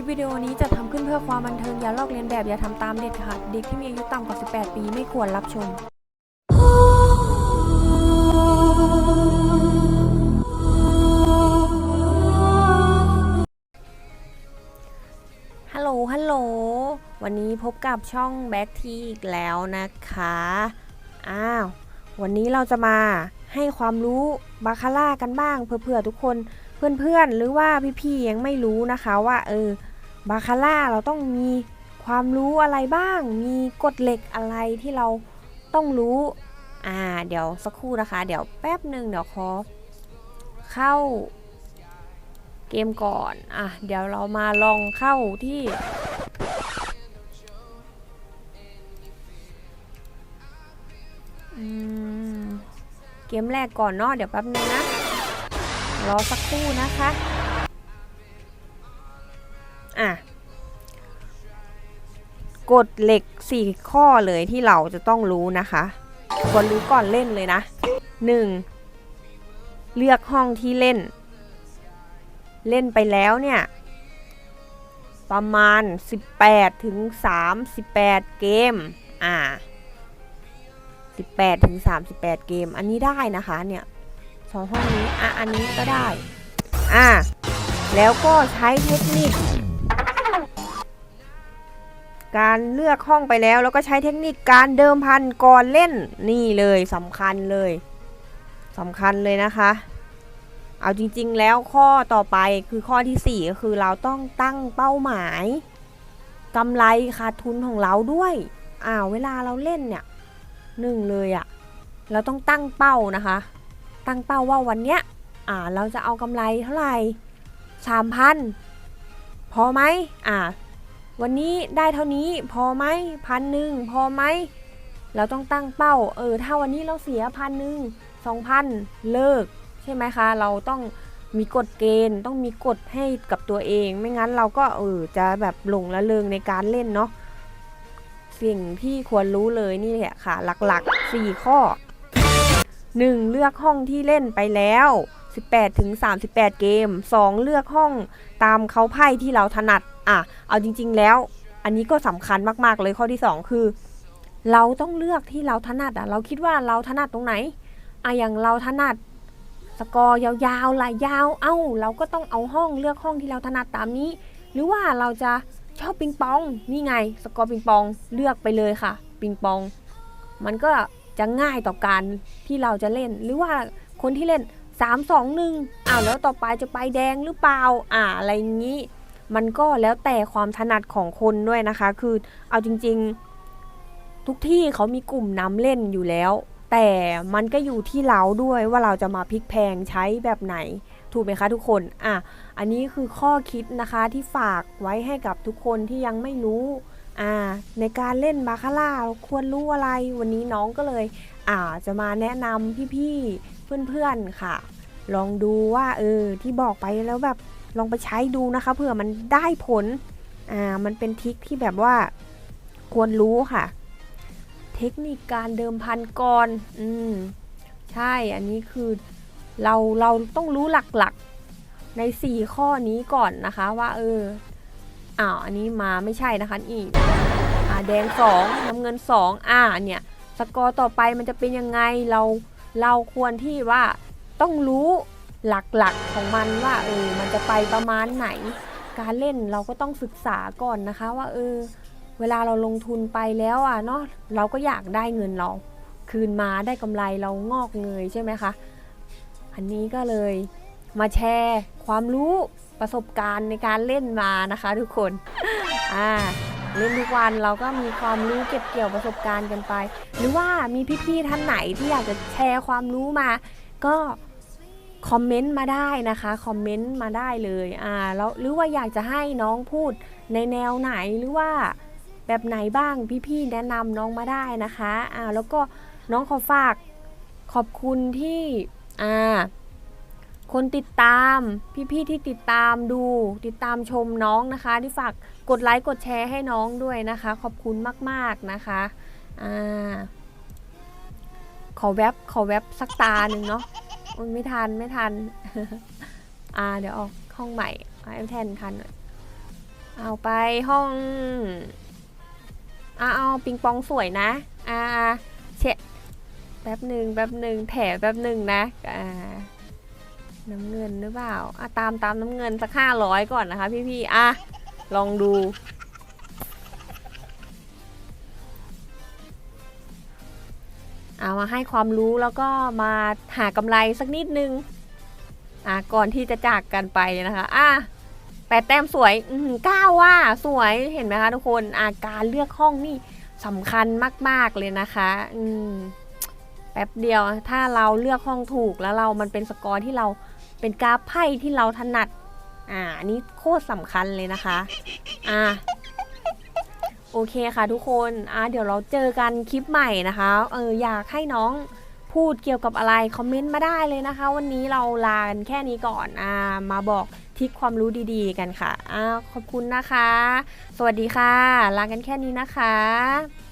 ลิปวิดีโอนี้จะทำขึ้นเพื่อความบันเทิงอย่าลอกเลียนแบบอย่าทำตามเด็ดขาดเด็กที่มีอายุต่ำกว่า 18 ปีไม่ควรรับชมฮัลโหลฮัลโหลวันนี้พบกับช่องแบ็ k ทีอีกแล้วนะคะ อ้าว วันนี้เราจะมาให้ความรู้บาคาร่ากันบ้างเผื่อๆทุกคนเพื่อนๆ หรือว่าพี่ๆ ยังไม่รู้นะคะว่าเออ บาคาร่าเราต้องมีความรู้อะไรบ้าง มีกฎเหล็กอะไรที่เราต้องรู้ อ่า เดี๋ยวสักครู่นะคะ เดี๋ยวแป๊บหนึ่งเดี๋ยวขอเข้าเกมก่อน อะ เดี๋ยวเรามาลองเข้าที่ เกมแรกก่อนเนาะ เดี๋ยวแป๊บนึงนะ รอสักครู่นะคะ อะกฎเหล็ก 4 ข้อเลยที่เราจะต้องรู้นะคะควรรู้ก่อนเล่นเลยนะ 1. เลือกห้องที่เล่น เล่นไปแล้วเนี่ย ประมาณ 18 ถึง 38 เกม อ่า 18 ถึง 38 เกม อันนี้ได้นะคะเนี่ยสองห้องนี้ อะ อันนี้ก็ได้ อะแล้วก็ใช้เทคนิค การเลือกห้องไปแล้ว แล้วก็ใช้เทคนิคการเดิมพันก่อนเล่นนี่เลยสำคัญเลยสำคัญเลยนะคะ เอาจริงๆแล้วข้อต่อไปคือข้อที่ 4 ก็คือเราต้องตั้งเป้าหมายกำไรขาดทุนของเราด้วยอ้าวเวลาเราเล่นเนี่ยหนึ่งเลยอะเราต้องตั้งเป้านะคะ ตั้งเป้าว่าวันเนี้ยอ่าเราจะเอากำไรเท่าไหร่สามพันพอไหมอ่า วันนี้ได้เท่านี้พอไหมพันหนึ่งพอไหมเราต้องตั้งเป้า เออ ถ้าวันนี้เราเสียพันหนึ่งสองพันเลิก ใช่ไหมคะ เราต้องมีกฎเกณฑ์ ต้องมีกฎให้กับตัวเอง ไม่งั้นเราก็เออจะแบบหลงละเลงในการเล่นเนาะสิ่งที่ควรรู้เลยนี่แหละค่ะ หลักๆ 4 ข้อ 1. เลือกห้องที่เล่นไปแล้ว 18ถึง38 เกม 2. เลือกห้องตามเขาไพ่ที่เราถนัด อะเอาจริง ๆ แล้ว อันนี้ก็สำคัญมาก ๆ เลยข้อที่ 2 คือ เราต้องเลือกที่เราถนัดอะเราคิดว่าเราถนัดตรงไหนอะอย่างเราถนัดสกอร์ยาวๆลายยาว เอ้า เราก็ต้องเอาห้องเลือกห้องที่เราถนัดตามนี้ หรือว่าเราจะชอบปิงปองนี่ไง สกอร์ปิงปองเลือกไปเลยค่ะ ปิงปอง มันก็จะง่ายต่อการที่เราจะเล่น หรือว่าคนที่เล่น 3 2 1อ้าวแล้วต่อไปจะไปแดงหรือเปล่าอ่าอะไรอย่างนี้ มันก็แล้วแต่ความถนัดของคนด้วยนะคะ คือเอาจริงๆ ทุกที่เขามีกลุ่มนำเล่นอยู่แล้ว แต่มันก็อยู่ที่เราด้วยว่าเราจะมาพลิกแพงใช้แบบไหน ถูกไหมคะทุกคนอะอันนี้คือข้อคิดนะคะที่ฝากไว้ให้กับทุกคนที่ยังไม่รู้อ่าในการเล่นบาคาร่าเราควรรู้อะไร วันนี้น้องก็เลยอ่าจะมาแนะนำพี่ๆเพื่อนๆค่ะ ลองดูว่าเออที่บอกไปแล้วแบบ ลองไปใช้ดูนะคะเผื่อมันได้ผลอ่ามันเป็นทิคที่แบบว่าควรรู้ค่ะ เทคนิคการเดิมพันก่อนอืมใช่อันนี้คือเราเราต้องรู้หลักๆใน 4 ข้อนี้ก่อนนะคะว่าเอออ้าวอันนี้มาไม่ใช่นะคะอีกอ่าแดง 2น้ำเงิน 2 อ่าเนี่ยสกอร์ต่อไปมันจะเป็นยังไงเราเราควรที่ว่าต้องรู้ หลักๆของมันว่าเออมันจะไปประมาณไหน การเล่นเราก็ต้องศึกษาก่อนนะคะว่าเออเวลาเราลงทุนไปแล้วอะเนาะเราก็อยากได้เงินเราคืนมาได้กำไรเรางอกเงยใช่ไหมคะ อันนี้ก็เลยมาแชร์ความรู้ประสบการณ์ในการเล่นมานะคะทุกคนอ่าเล่นทุกวันเราก็มีความรู้เก็บเกี่ยวประสบการณ์กันไป หรือว่ามีพี่ๆท่านไหนที่อยากจะแชร์ความรู้มา ก็ คอมเมนต์มาได้นะคะคอมเมนต์มาได้เลยอ่าแล้วหรือว่าอยากจะให้น้องพูดในแนวไหนหรือว่าแบบไหนบ้างพี่ๆแนะนำน้องมาได้นะคะอ่าแล้วก็น้องขอฝากขอบคุณที่อ่าคนติดตามพี่ๆที่ติดตามดูติดตามชมน้องนะคะ ที่ฝากกดไลค์กดแชร์ให้น้องด้วยนะคะ ขอบคุณมากๆนะคะอ่าขอแวบขอแวบสักตาหนึ่งเนาะ ไม่ทันไม่ทัน อ่า เดี๋ยวออกห้องใหม่ให้แทนทัน เอาไปห้องอ่าเอาปิงปองสวยนะ อ่าเชะแป๊บหนึ่งแป๊บหนึ่งแถแป๊บหนึ่งนะ อ่า น้ำเงินหรือเปล่า อะตามตามน้ำเงินสักห้าร้อยก่อนนะคะพี่พี่ๆอะ ลองดู เอามาให้ความรู้แล้วก็มาหากำไรสักนิดนึงอะก่อนที่จะจากกันไปนะคะอะแปดแต้มสวยอืมเก้าว่าสวยเห็นไหมคะทุกคนอาการเลือกห้องนี่สำคัญมาก ๆ เลยนะคะอืมแป๊บเดียวถ้าเราเลือกห้องถูกแล้วเรามันเป็นสกอร์ที่เราเป็นกราฟไพ่ที่เราถนัด อ่าอันนี้โคตรสำคัญเลยนะคะ อะ โอเคค่ะทุกคนอะเดี๋ยวเราเจอกันคลิปใหม่นะคะ เอออยากให้น้องพูดเกี่ยวกับอะไร คอมเมนต์มาได้เลยนะคะ วันนี้เราลากันแค่นี้ก่อนอ่ามาบอกทิศความรู้ดีๆกันค่ะอ่าขอบคุณนะคะ สวัสดีค่ะ ลากันแค่นี้นะคะ